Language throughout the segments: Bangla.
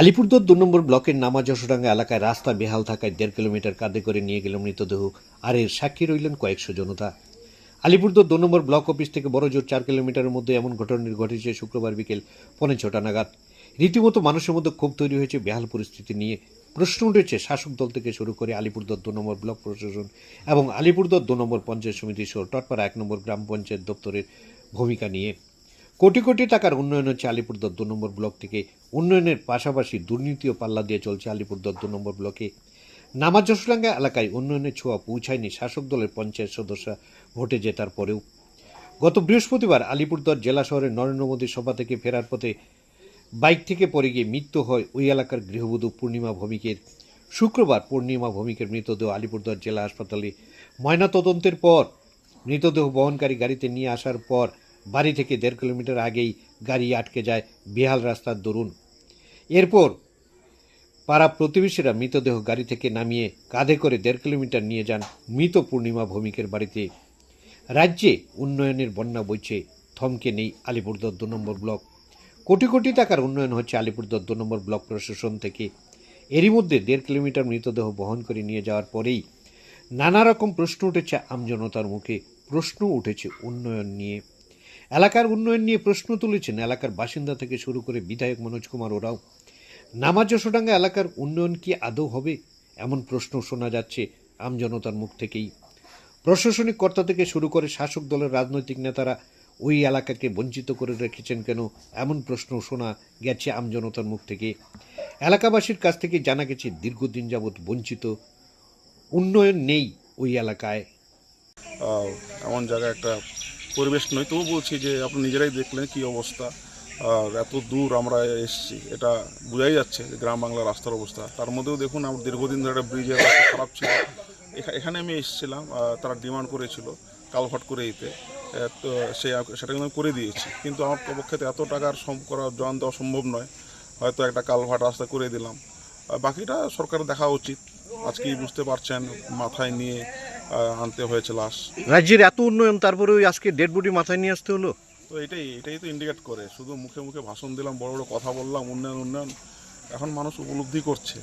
আলিপুরদুয়ার দু নম্বর ব্লকের নামা যশোডাঙ্গা এলাকায় রাস্তা বেহাল থাকায় দেড় কিলোমিটার কাঁধে করে নিয়ে গেল মৃতদেহ। আর এর সাক্ষী রইলেন কয়েকশো জনতা। আলিপুরদুয়ার দু নম্বর ব্লক অফিস থেকে বড় জোর চার কিলোমিটারের মধ্যে এমন ঘটনা ঘটেছে শুক্রবার বিকেল পৌনে ছটা নাগাদ। রীতিমতো মানুষের মধ্যে ক্ষোভ তৈরি হয়েছে বেহাল পরিস্থিতি নিয়ে। প্রশ্ন উঠেছে, শাসক দল থেকে শুরু করে আলিপুরদুয়ার দু নম্বর ব্লক প্রশাসন এবং আলিপুরদুয়ার দু নম্বর পঞ্চায়েত সমিতি সহ টটপাড়া এক নম্বর গ্রাম পঞ্চায়েত দপ্তরের ভূমিকা নিয়ে। কোটি কোটি টাকার উন্নয়ন হচ্ছে আলিপুরদুয়ার দু নম্বর ব্লক থেকে। উন্নয়নের পাশাপাশি দুর্নীতিও পাল্লা দিয়ে চলছে আলিপুরদুয়ার দু নম্বর ব্লকে। নামাজ জসলাঙ্গা এলাকায় উন্নয়নের ছোঁয়া পৌঁছায়নি শাসক দলের পঞ্চায়েত সদস্য ভোটে জেতার পরেও। গত বৃহস্পতিবার আলিপুরদুয়ার জেলা শহরের নরেন্দ্র মোদীর সভা থেকে ফেরার পথে বাইক থেকে পড়ে গিয়ে মৃত্যু হয় ওই এলাকার গৃহবধূ পূর্ণিমা ভৌমিকের। শুক্রবার পূর্ণিমা ভৌমিকের মৃতদেহ আলিপুরদুয়ার জেলা হাসপাতালে ময়নাতদন্তের পর মৃতদেহ বহনকারী গাড়িতে নিয়ে আসার পর বাড়ি থেকে দেড় কিলোমিটার আগেই গাড়ি আটকে যায় বেহাল রাস্তার দরুন। এরপর পাড়া প্রতিবেশীরা মৃতদেহ গাড়ি থেকে নামিয়ে কাঁধে করে দেড় কিলোমিটার নিয়ে যান মৃত পূর্ণিমা ভৌমিকের বাড়িতে। রাজ্যে উন্নয়নের বন্যা বইছে, থমকে নেই আলিপুরদুয়ার দু নম্বর ব্লক। কোটি কোটি টাকার উন্নয়ন হচ্ছে আলিপুরদুয়ার দু নম্বর ব্লক প্রশাসন থেকে। এরই মধ্যে দেড় কিলোমিটার মৃতদেহ বহন করে নিয়ে যাওয়ার পরেই নানা রকম প্রশ্ন উঠেছে আমজনতার মুখে। প্রশ্ন উঠেছে উন্নয়ন নিয়ে। এলাকার উন্নয়ন নিয়ে প্রশ্ন তুলেছেন এলাকার বাসিন্দা থেকে শুরু করে বিধায়ক মনোজ কুমার ওরাও। নামাজ যশোডাঙ্গা এলাকার উন্নয়ন কি আদৌ হবে? এমন প্রশ্ন শোনা যাচ্ছে আমজনতার মুখ থেকেই। প্রশাসনিক কর্তা থেকে শুরু করে শাসক দলের রাজনৈতিক নেতারা ওই এলাকাকে বঞ্চিত করে রেখেছেন কেন? এমন প্রশ্ন শোনা গেছে আমজনতার মুখ থেকে। এলাকাবাসীর কাছ থেকে জানা গেছে, দীর্ঘদিন যাবৎ বঞ্চিত। উন্নয়ন নেই ওই এলাকায়। এমন জায়গায় একটা পরিবেশ নয়। তবু বলছি যে আপনি নিজেরাই দেখলেন কি অবস্থা। আর এত দূর আমরা এসেছি, এটা বোঝাই যাচ্ছে যে গ্রাম বাংলার রাস্তার অবস্থা। তার মধ্যেও দেখুন, আমার দীর্ঘদিন ধরে একটা ব্রিজের রাস্তা খারাপ ছিল। এখা- এখানে আমি এসেছিলাম তারা ডিমান্ড করেছিল কালভার্ট করে দিতে। তো সে সেটা কিন্তু আমি করে দিয়েছি। কিন্তু আমার পক্ষে এত টাকার সম করা জোয়ান দেওয়া সম্ভব নয়। হয়তো একটা কালভার্ট রাস্তা করে দিলাম। বাকিটা সরকারের দেখা উচিত। আজকেই বুঝতে পারছেন, মাথায় নিয়ে আনতে হয়েছে লাশ। রাজ্যের এত উন্নয়ন তারপরে ওই আজকে ডেড বডি মাথায় নিয়ে আসতে হলো? তো এটাই এটাই তো ইন্ডিকেট করে। শুধু মুখে মুখে ভাষণ দিলাম বড় বড় কথা বললাম উন্নয়ন উন্নয়ন। এখন মানুষ উপলব্ধি করছে।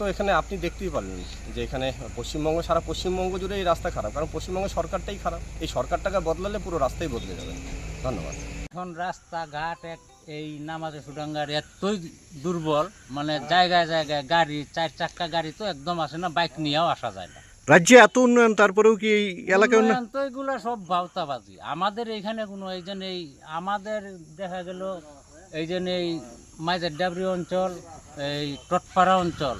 তো এখানে আপনি দেখতেই পারলেন যে এখানে পশ্চিমবঙ্গ সারা পশ্চিমবঙ্গ জুড়ে এই রাস্তা খারাপ। কারণ পশ্চিমবঙ্গ সরকারটাই খারাপ। এই সরকারটাকে বদলালে পুরো রাস্তাই বদলে যাবে। ধন্যবাদ। এখন রাস্তাঘাট এক এই নামাজে সুডাঙ্গার এতই দুর্বল মানে জায়গায় জায়গায় গাড়ি চার চাক্কা গাড়ি তো একদম আসে না বাইক নিয়েও আসা যায় না। রাজ্যে এত উন্নয়ন তারপরেও কি এই এলাকায় উন্নয়ন? তো এগুলো সব ভাওতাবাজি। আমাদের এখানে কোনো এই জন্য এই আমাদের দেখা গেল এই জন্য এই মাইজের ডাবরি অঞ্চল এই টটপাড়া অঞ্চল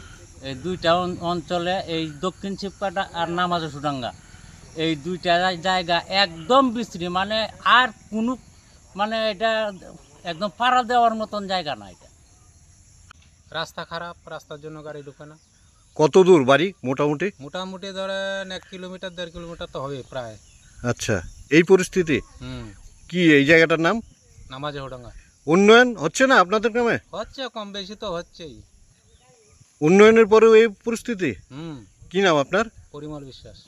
এই দুইটা অঞ্চলে এই দক্ষিণ শিবকাটা আর নামাজে সুডাঙ্গা। এই দুইটা জায়গা একদম বিশ্রী মানে আর কোনো মানে এটা একদম পাড়া দেওয়ার মতন জায়গা না এটা। রাস্তা খারাপ রাস্তার জন্য গাড়ি ঢুকে না। কত দূর বাড়ি মোটামুটি? মোটামুটি ধরেন এক কিলোমিটার দেড় কিলোমিটার তো হবে প্রায়। আচ্ছা এই পরিস্থিতি? হুম। কি এই জায়গাটার নাম? নামাজ হোডাঙ্গা উন্নয়ন হচ্ছে না আপনাদের গ্রামে? হচ্ছে কম বেশি তো হচ্ছেই। উন্নয়নের পরেও এই পরিস্থিতি? হুম। কি নাম আপনার? পরিমল বিশ্বাস।